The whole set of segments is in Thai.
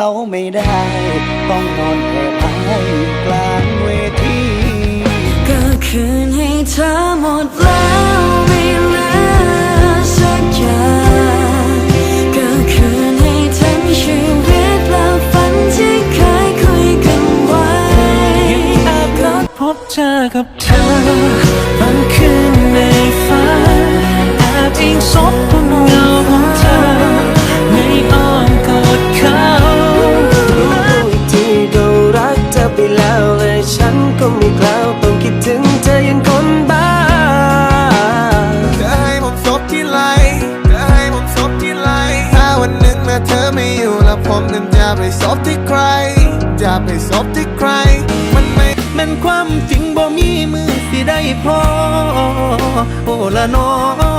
เขาไม่ได้ ต้องนอนแผ่พายกลางเวทีก็คืนให้เธอหมดแล้วไม่เหลือสักอย่างก็คืนให้ทั้งชีวิตและฝันที่เคยคุยกันไว้แอบนัดพบเจอกับ ผมนั้นจะไปสบที่ใครจะไปสบที่ใคร มันไม่แมันความจริงบ่มีมือสิได้พอ โอละน้อ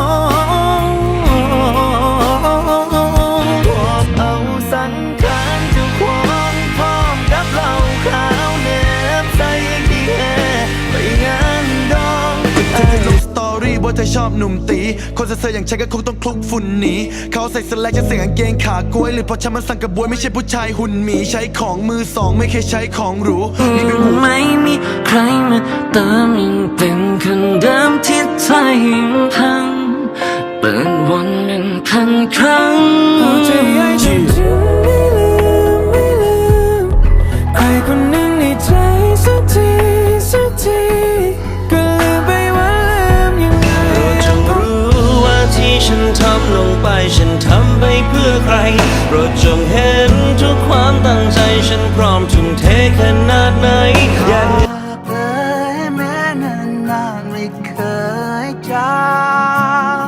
ว่าเธอชอบหนุ่มตีคนเซ่อๆอย่างฉันก็คงต้องคลุกฝุ่นหนีเขาใส่สแลกจะใส่กางเกงขากล้วยหรือเพราะฉันมันสั่งกระบวยไม่ใช่ผู้ชายหุ่นหมีใช้ของมือสองไม่เคยใช้ของหรูนี่เป็นหูไม่มีใครมาเติมยังเป็นคนเดิมที่ใจยังพังเปิดวนเป็นพันครั้ง ลงไปฉันทำไปเพื่อใครโปรดจงเห็นทุกความตั้งใจฉันพร้อมทุ่มเทขนาดไหนอยากเอ่ยแม้นานนานไม่เคยจาง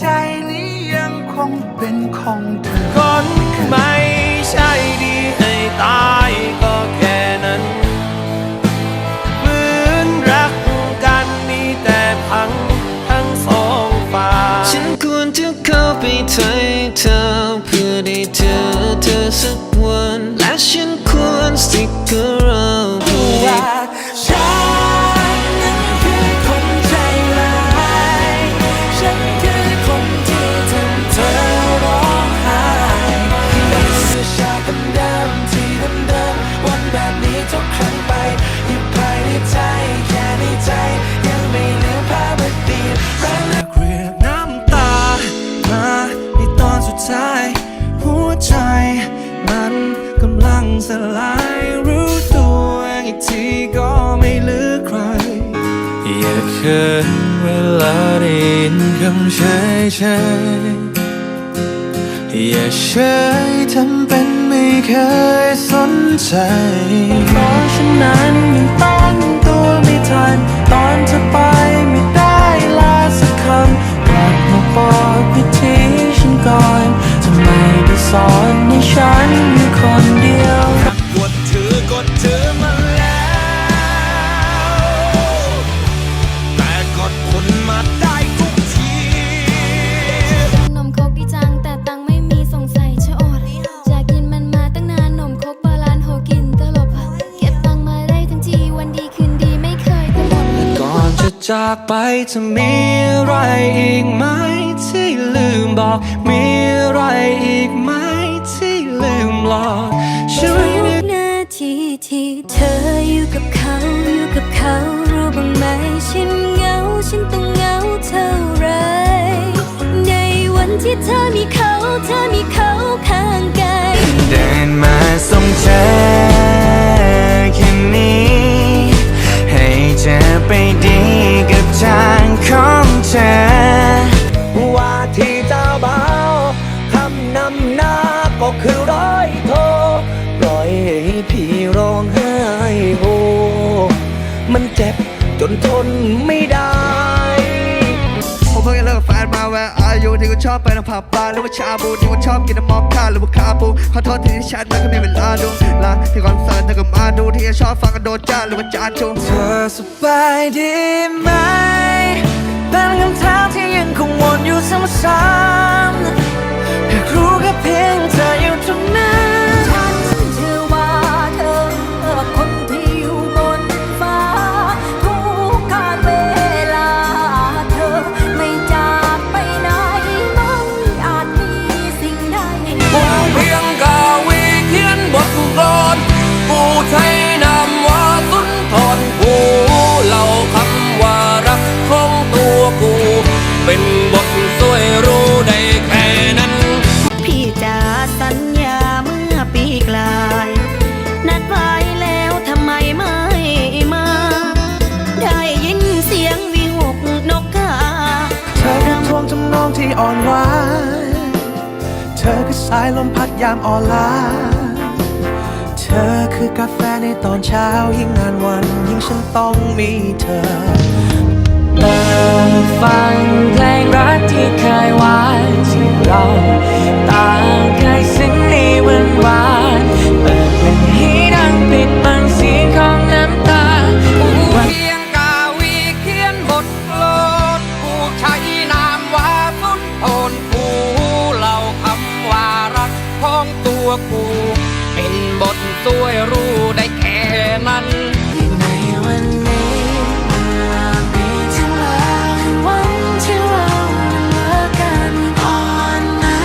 ใจนี้ยังคงเป็นของเธอคนไม่ใช่ ไปเทเธอเพื่อได้เจอเธอสักวัน และฉันควร stick around เพื่อได้ อย่เขินเวลาได้ยินคำเฉยเฉยๆอย่าเฉยทำเป็นไม่เคยสนใจ เพราะฉะนั้นยังตั้งตัวไม่ทัน ตอนจะไปไม่ได้ลาสักคำกลับมาบอกพิธีฉันก่อนทำไมได้สอนให้ฉันอยู่คนเดียว จะจากไปจะมีอะไรอีกไหมที่ลืมบอก มีอะไรอีกไหมที่ลืมหลอกช่วยทุนึกกนาทีที่เธออยู่กับเขาอยู่กับเขารู้บ้างไหมฉันเหงาฉันต้องเหงาเท่าไรในวันที่เธอมีเขาเธอมีเขาข้างกายเดินมาส่งเธอแค่นี้ ให้เธอไปดี กั อายุที่กูชอบไปน้ำผับบาร์หรือว่าชาบูที่กูชอบกินน้ำมอคค่าหรือว่าคาบูขอโทษที่แชทแต่ก็มีเวลาดูลาที่คอนเสิร์ตเธอก็มาดูที่ชอบฟังกันโดนจ้าหรือว่าจานจูเธอสบายดีไหมเป็นคำถามที่ยังคงวนอยู่ซ้ำๆ อ่อนหวาน เธอคือสายลมพัดยามอ่อนล้า เธอคือกาแฟในตอนเช้ายิ่งนานวันยิ่งฉันต้องมีเธอเติมฟังเพลงรักที่เคยหวานที่เรา ตัวกู เป็นบทสวยรู้ได้แค่นั้นในวันนี้มามีถึงลาคือวันที่เราเลิกกันอ่อนนะ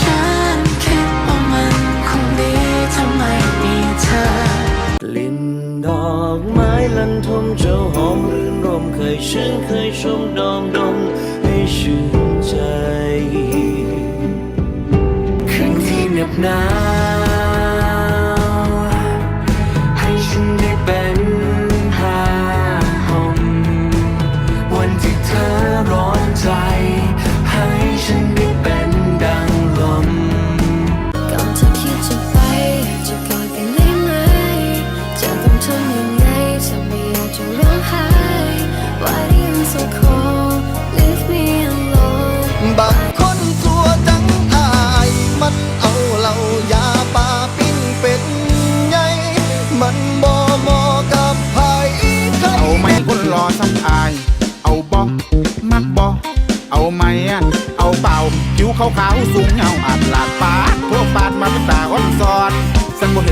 ฉันคิดว่ามันคงดีทำไมมีเธอ ลินดอกไม้ลันทมเจ้าหอมรื่นรมเคยชื่นเคยชมดอมดม now ขาวสูงเงาอัดหลาดปากพวกปาดมันตาอ่อนซอดสังบ่เ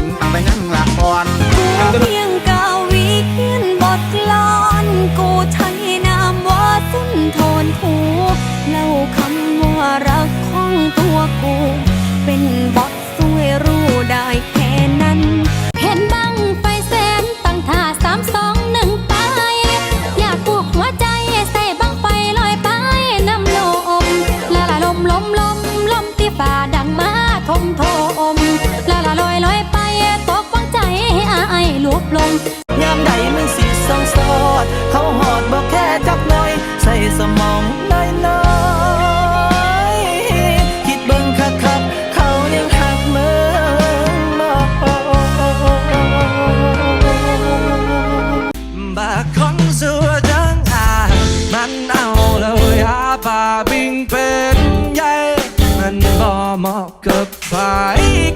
กับใคร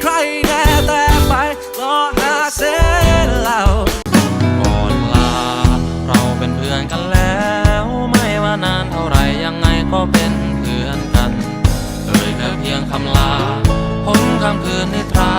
ใครแน่แต่ไปรอหาเส้นเราก่อนลา เราเป็นเพื่อนกันแล้ว ไม่ว่านานเท่าไรยังไงก็เป็นเพื่อนกันเลยแค่เพียงคำลาพ้นคำคืนให้ตรา